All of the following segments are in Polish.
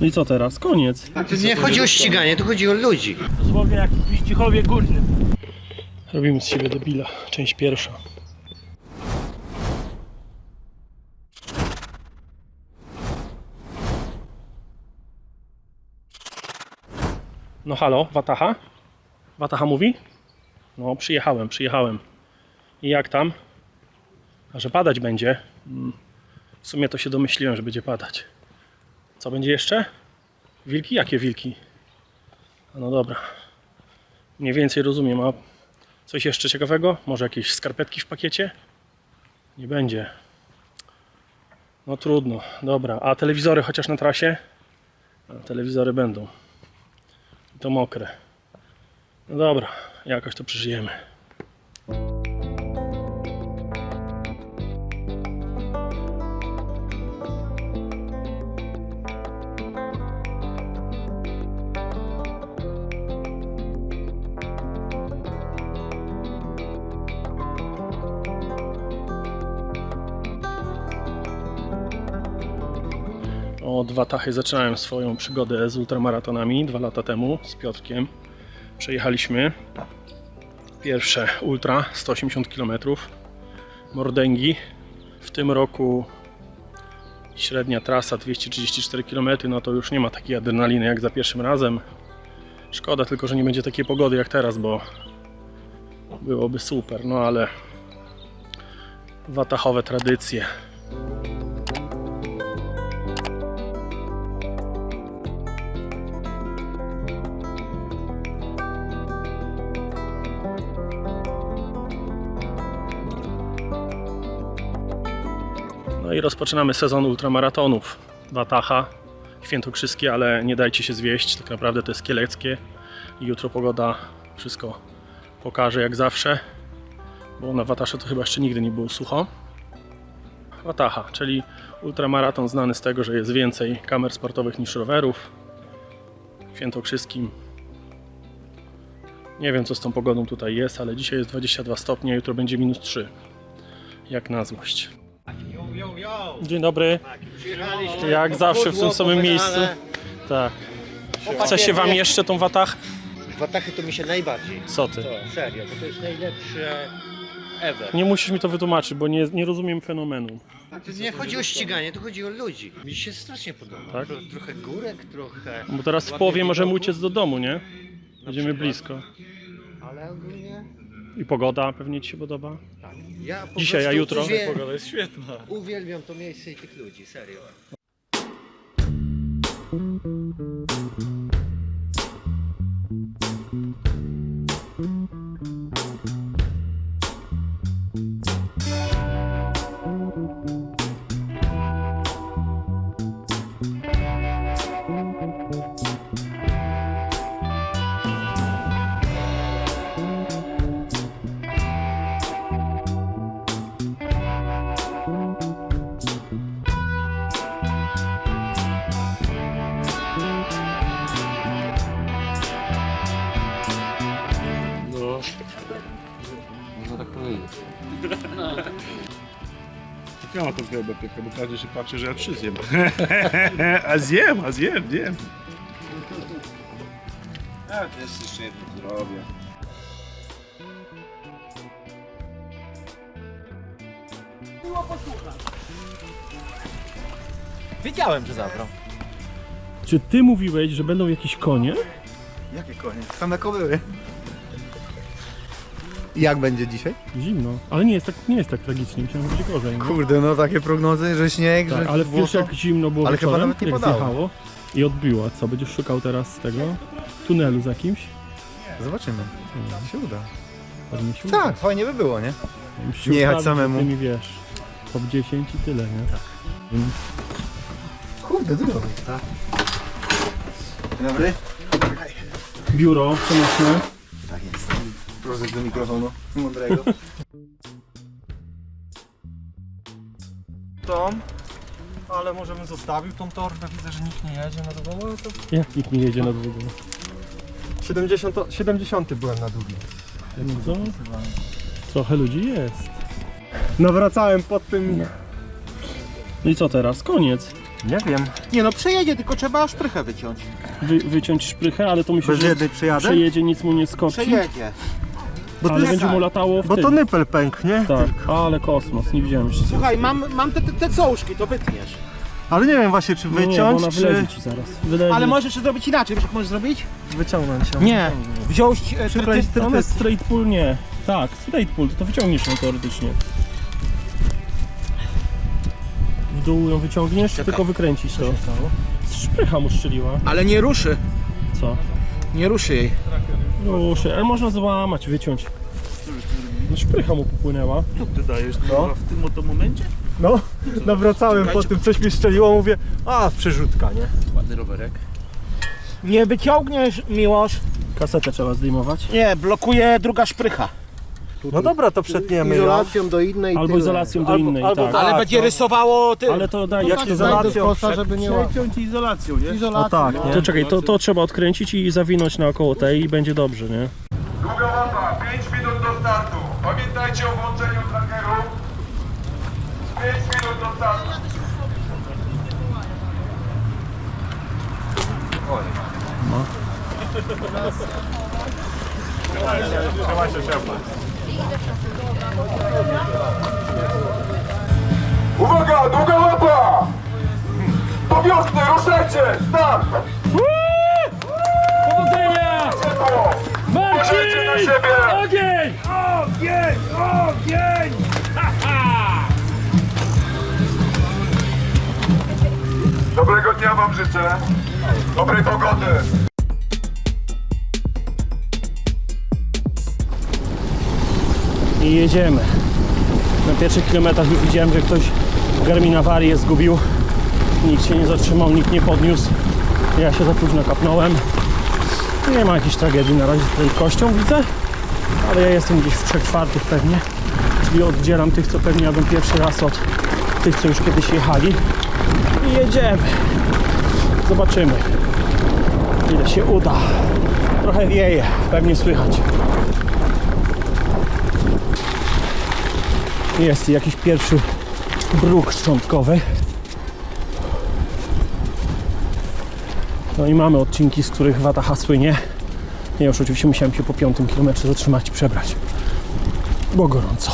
No i co teraz? Koniec. Nie chodzi o ściganie, to chodzi o ludzi. Dosłownie jak w Piździchowie Górnym. Robimy z siebie debila. Część pierwsza. No halo, Wataha? Wataha mówi? No, przyjechałem, przyjechałem. I jak tam? A że padać będzie? Mm, W sumie to się domyśliłem, że będzie padać. Co będzie jeszcze? Wilki? Jakie wilki? No dobra. Mniej więcej rozumiem. A coś jeszcze ciekawego? Może jakieś skarpetki w pakiecie? Nie będzie. No trudno. Dobra. A telewizory chociaż na trasie? A, telewizory będą. To mokre. No dobra. Jakoś to przeżyjemy. Watachy zaczynałem swoją przygodę z ultramaratonami dwa lata temu z Piotrkiem. Przejechaliśmy pierwsze ultra 180 km Mordęgi. W tym roku średnia trasa 234 km, no to już nie ma takiej adrenaliny jak za pierwszym razem. Szkoda tylko, że nie będzie takiej pogody jak teraz, bo byłoby super, no ale watachowe tradycje. No i rozpoczynamy sezon ultramaratonów. Wataha, świętokrzyskie, ale nie dajcie się zwieść. Tak naprawdę to jest kieleckie. Jutro pogoda wszystko pokaże jak zawsze. Bo na Watasze to chyba jeszcze nigdy nie było sucho. Wataha, czyli ultramaraton znany z tego, że jest więcej kamer sportowych niż rowerów. Świętokrzyskim. Nie wiem co z tą pogodą tutaj jest, ale dzisiaj jest 22 stopnie, jutro będzie minus 3. Jak na złość. Dzień dobry. Jak zawsze w tym samym miejscu. Tak. Chce się wam jeszcze tą watach? Watachy to mi się najbardziej. Co ty? Serio, bo to jest najlepsze ever. Nie musisz mi to wytłumaczyć, bo nie, nie rozumiem fenomenu. To nie chodzi o ściganie, to chodzi o ludzi. Mi się strasznie podoba. Tak? Tro- Trochę górek, trochę... Bo teraz w połowie możemy uciec do domu, nie? Będziemy blisko. Ale ogólnie... I pogoda pewnie ci się podoba. Tak. Ja po Dzisiaj, a prostu jutro? Uwiel... Pogoda jest świetna. Uwielbiam to miejsce i tych ludzi, serio. Chlebę piekę, bo każdy się patrzy, że ja trzy zjem. a zjem, a zjem, zjem. A, to jest jeszcze jedno zrobię. Wiedziałem, że zabrał. Czy ty mówiłeś, że będą jakieś konie? Jakie konie? Same kobyły. Jak będzie dzisiaj? Zimno. Ale nie jest tak, nie jest tak tragicznie, myślałem, że będzie gorzej. nie? Kurde, no takie prognozy, że śnieg, Tak, że ale wiesz jak zimno było Ale chyba wieczorem, nawet nie jak padało. zjechało i odbyło. Co, będziesz szukał teraz tego tunelu z jakimś? Zobaczymy. Się uda. Pewnie się uda. Tak, fajnie by było, nie? Musisz się nie jechać ustawić, samemu. Ty mi wiesz, top 10 i tyle, nie? Tak. Kurde, dużo jest, tak? Dzień dobry. Biuro przenośne. Proszę do mikrofonu. Mądrego. tą, ale może bym zostawił tą torbę, widzę, że nikt nie jedzie na długą, no to Jak nikt nie jedzie na długo? 70, 70 byłem na długim. No co? Trochę ludzi jest. Nawracałem pod tym, No i co teraz? Koniec. Nie wiem. Nie no, przejedzie, tylko trzeba szprychę wyciąć. Wy, wyciąć szprychę, ale to myślę, Bez że jednej przejadę? przejedzie, nic mu nie skoczy. Przejedzie. Bo, to Ale jest, będzie mu latało w bo tym. to nypel pęknie. Tak, ale kosmos, nie widziałem jeszcze. Słuchaj, mam, mam te, te, te cołuszki, to wytniesz. Ale nie wiem właśnie, czy No nie, bo wyciąć, ona czy... ci zaraz. Wylezie. Ale możesz to zrobić inaczej, wiesz jak możesz zrobić? wyciągnąć ją. Nie. Wziąć e, Przykleić tryty- One straight pull nie. Tak, straight pull, to wyciągniesz ją teoretycznie. W dół ją wyciągniesz, tylko wykręcić to. Szprycha mu strzeliła. Ale nie ruszy, Co? nie ruszy jej. Ruszy, ale można złamać, wyciąć. No szprycha mu popłynęła. Co ty dajesz kurwa, w tym oto momencie? No, nawracałem po tym, coś mi strzeliło, mówię, a przerzutka, nie? Ładny rowerek. Nie wyciągniesz, Miłosz. Kasetę trzeba zdejmować. Nie, blokuje druga szprycha. No dobra, to przetniemy Izolacją do innej Albo tyle. izolacją do Albo- innej, albo tak. tak. Ale będzie rysowało ty. Ale to daj, Jak jak to to znajdę kosa, żeby nie łapać. Przeciąć izolacją, nie? No tak, nie? To czekaj, to, to trzeba odkręcić i zawinąć naokoło tej i będzie dobrze, nie? Długa łapa, 5 minut do startu. Pamiętajcie o włączeniu trackeru. 5 minut do startu. Uwaga, długa łapa! Do wiosny, ruszajcie! Start! Powodzenia! Ciepło! Uważajcie na siebie! Ogień! Ogień! Ogień! Dobrego dnia wam życzę. Dobrej pogody. I jedziemy. Na pierwszych kilometrach już widziałem, że ktoś Garmin awarię zgubił. Nikt się nie zatrzymał, nikt nie podniósł. Ja się za późno kapnąłem. Nie ma jakiejś tragedii na razie z prędkością, widzę. Ale ja jestem gdzieś w 3 czwartych pewnie. Czyli oddzielam tych, co pewnie jadą pierwszy raz od tych, co już kiedyś jechali. I jedziemy. Zobaczymy, ile się uda. Trochę wieje, pewnie słychać. Jest jakiś pierwszy bruk szczątkowy. No i mamy odcinki, z których Wataha słynie. Ja już oczywiście musiałem się po piątym kilometrze zatrzymać i przebrać. Było gorąco.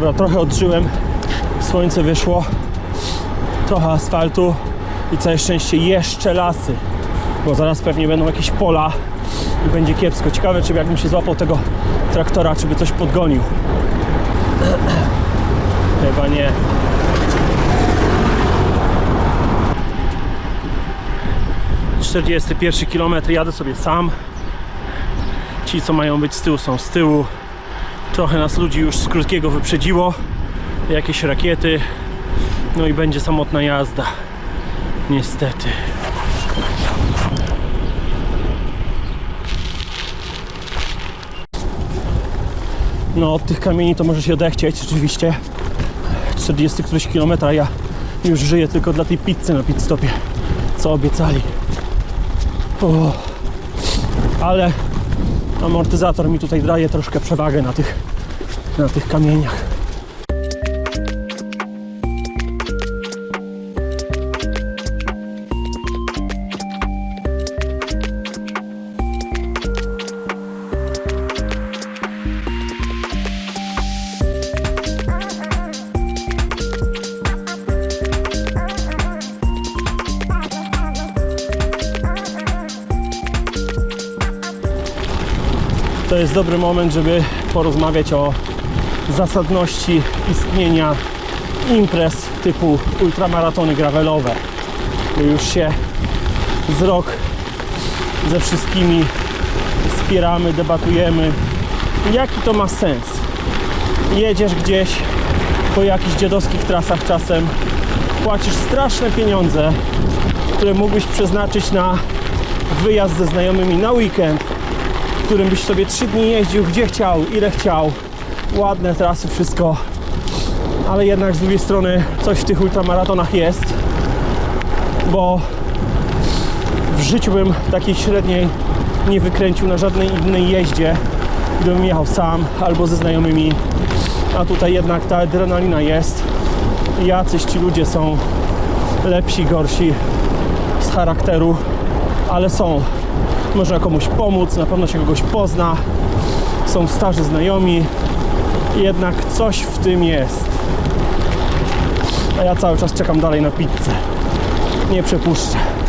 Dobra, trochę odżyłem. Słońce wyszło. Trochę asfaltu i całe szczęście jeszcze lasy. Bo zaraz pewnie będą jakieś pola i będzie kiepsko. Ciekawe, czy jakbym się złapał tego traktora, czy by coś podgonił. Chyba nie. Czterdziesty pierwszy kilometr jadę sobie sam. Ci, co mają być z tyłu, są z tyłu. Trochę nas ludzi już z krótkiego wyprzedziło. Jakieś rakiety. No i będzie samotna jazda. Niestety. No od tych kamieni to może się odechcieć rzeczywiście. 40 któryś kilometra ja już żyję tylko dla tej pizzy na pit stopie. Co obiecali. O. Ale amortyzator mi tutaj daje troszkę przewagę na tych, na tych kamieniach. Jest dobry moment, żeby porozmawiać o zasadności istnienia imprez typu ultramaratony gravelowe. Już się z rok ze wszystkimi spieramy, debatujemy, jaki to ma sens. Jedziesz gdzieś po jakichś dziadowskich trasach czasem, płacisz straszne pieniądze, które mógłbyś przeznaczyć na wyjazd ze znajomymi na weekend, którym byś sobie trzy dni jeździł gdzie chciał, ile chciał, ładne trasy, wszystko, ale jednak z drugiej strony coś w tych ultramaratonach jest, bo w życiu bym takiej średniej nie wykręcił na żadnej innej jeździe, gdybym jechał sam albo ze znajomymi, a tutaj jednak ta adrenalina jest. Jacyś ci ludzie są lepsi, gorsi z charakteru, ale są. Można komuś pomóc, na pewno się kogoś pozna. Są starzy znajomi. Jednak coś w tym jest. A ja cały czas czekam dalej na pizzę. Nie przepuszczę.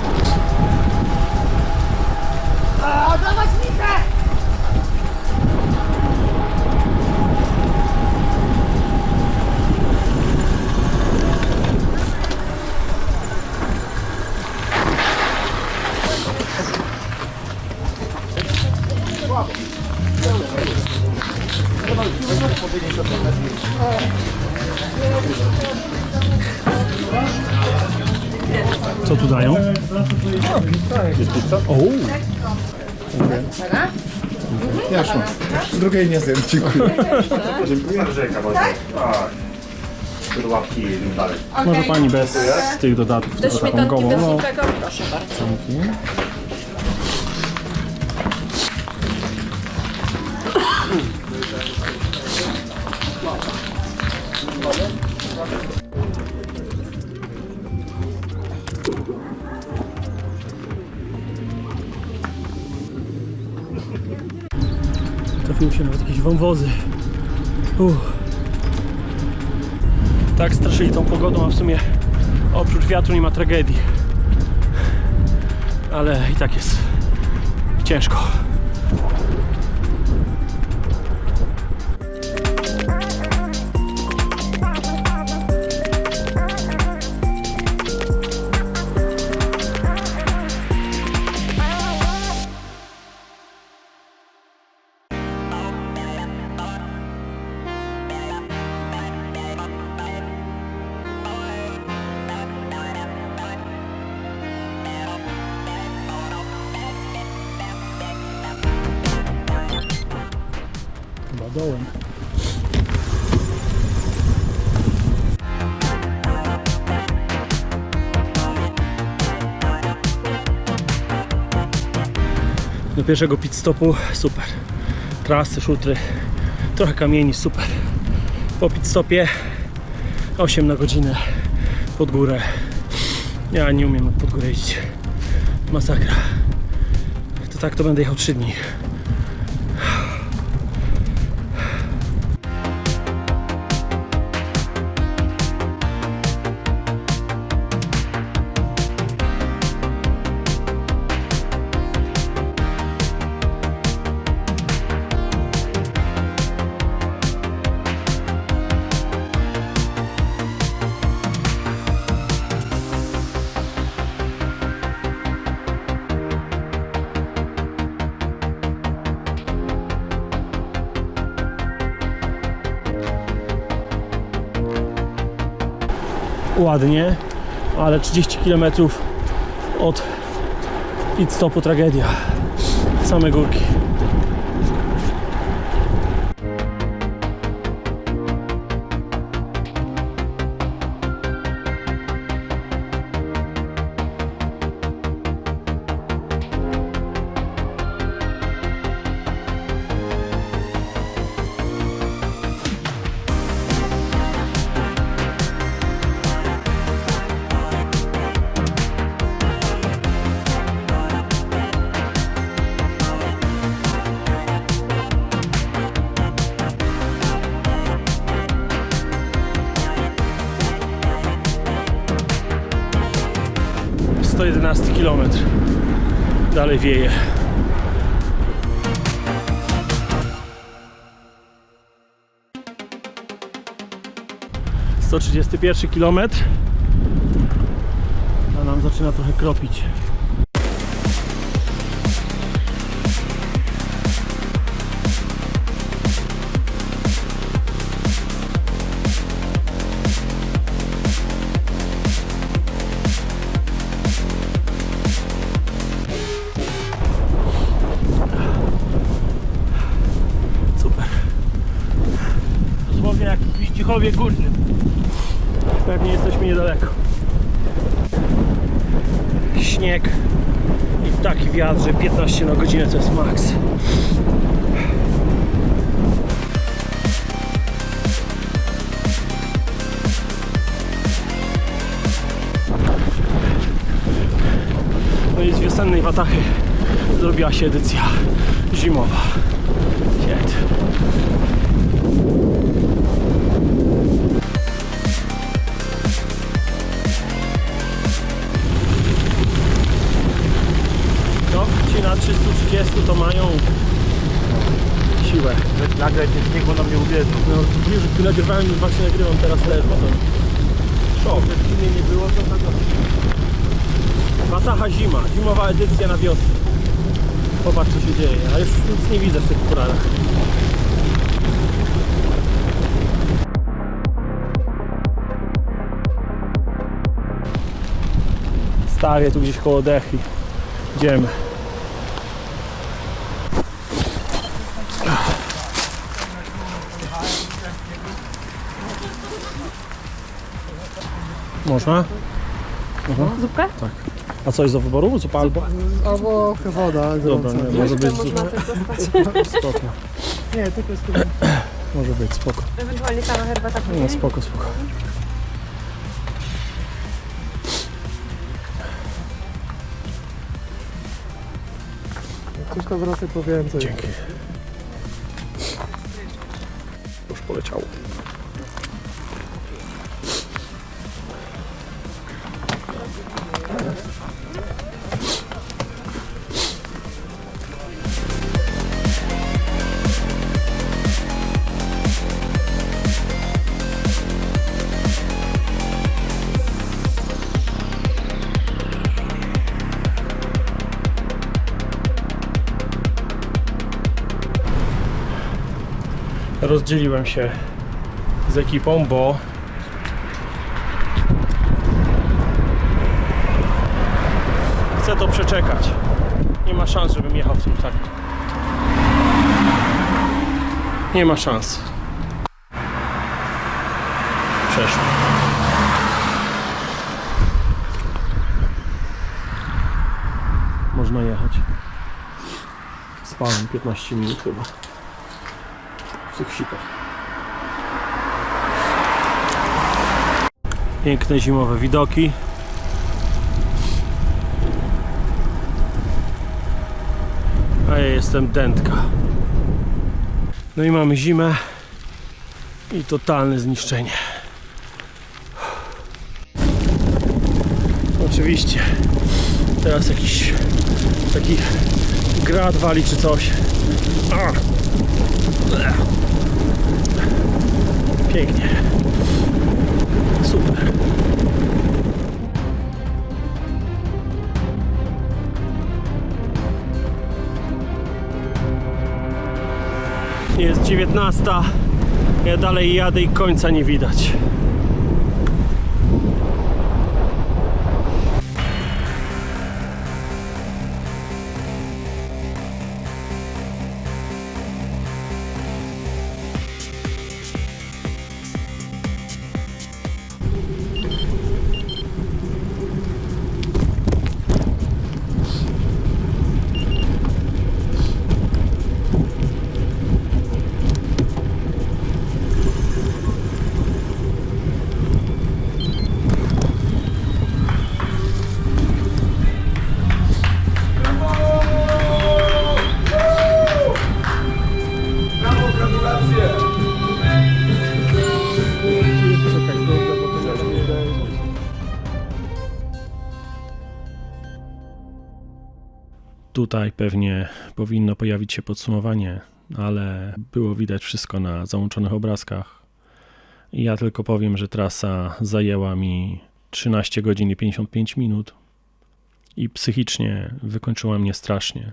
Co tu dają? Jest pizza? O, Ja już mam. Drugiej nie zjem, dziękuję. może pani bez tych dodatków, tylko taką gołą. No, proszę bardzo. Trafiły się nawet jakieś wąwozy. Uff. Tak straszyli tą pogodą, a w sumie oprócz wiatru nie ma tragedii. Ale i tak jest ciężko. Dołem. Do pierwszego pit stopu super. Trasy, szutry, trochę kamieni, super. Po pit stopie 8 na godzinę pod górę. Ja nie umiem pod górę jeździć. Masakra. To tak to będę jechał 3 dni. Ładnie, ale 30 km od pit stopu tragedia. Same górki. 11 km. Dalej wieje. 131 km. A nam zaczyna trochę kropić. Wiatr, że 15 na godzinę to jest maks. No i z wiosennej Watachy zrobiła się edycja zimowa. Shit. 330 to mają siłę. Ten śnieg, bo na mnie uwierzy. No, już nagrywałem, już właśnie nagrywam teraz ledwo. To... Szok, jak mnie nie było, to tak Wataha zima, zimowa edycja na wiosnę. Popatrz co się dzieje, a już nic nie widzę w tych okularach. Stawię tu gdzieś koło dechy. Idziemy. Można? Zupkę? Tak. A coś do wyboru? Zupa albo? Albo woda. Dobra, nie, może być Można zupa. Spoko. Nie, tylko jest Może być, spoko. Ewentualnie kawa, herbata, No później. spoko, spoko. Coś tam wracaj po więcej. Dzięki. Już poleciało. Rozdzieliłem się z ekipą, bo chcę to przeczekać. Nie ma szans, żebym jechał w tym tak. Nie ma szans. Przeszło. Można jechać. Spałem 15 minut chyba w tych. Piękne zimowe widoki. A ja jestem dętka. No i mamy zimę i totalne zniszczenie. Oczywiście teraz jakiś taki grad wali czy coś. Pięknie. Super. Jest 19. Ja dalej jadę i końca nie widać. Tutaj pewnie powinno pojawić się podsumowanie, ale było widać wszystko na załączonych obrazkach. Ja tylko powiem, że trasa zajęła mi 13 godzin i 55 minut i psychicznie wykończyła mnie strasznie.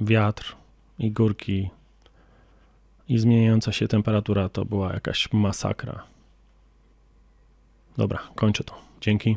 Wiatr i górki i zmieniająca się temperatura to była jakaś masakra. Dobra, kończę to. Dzięki.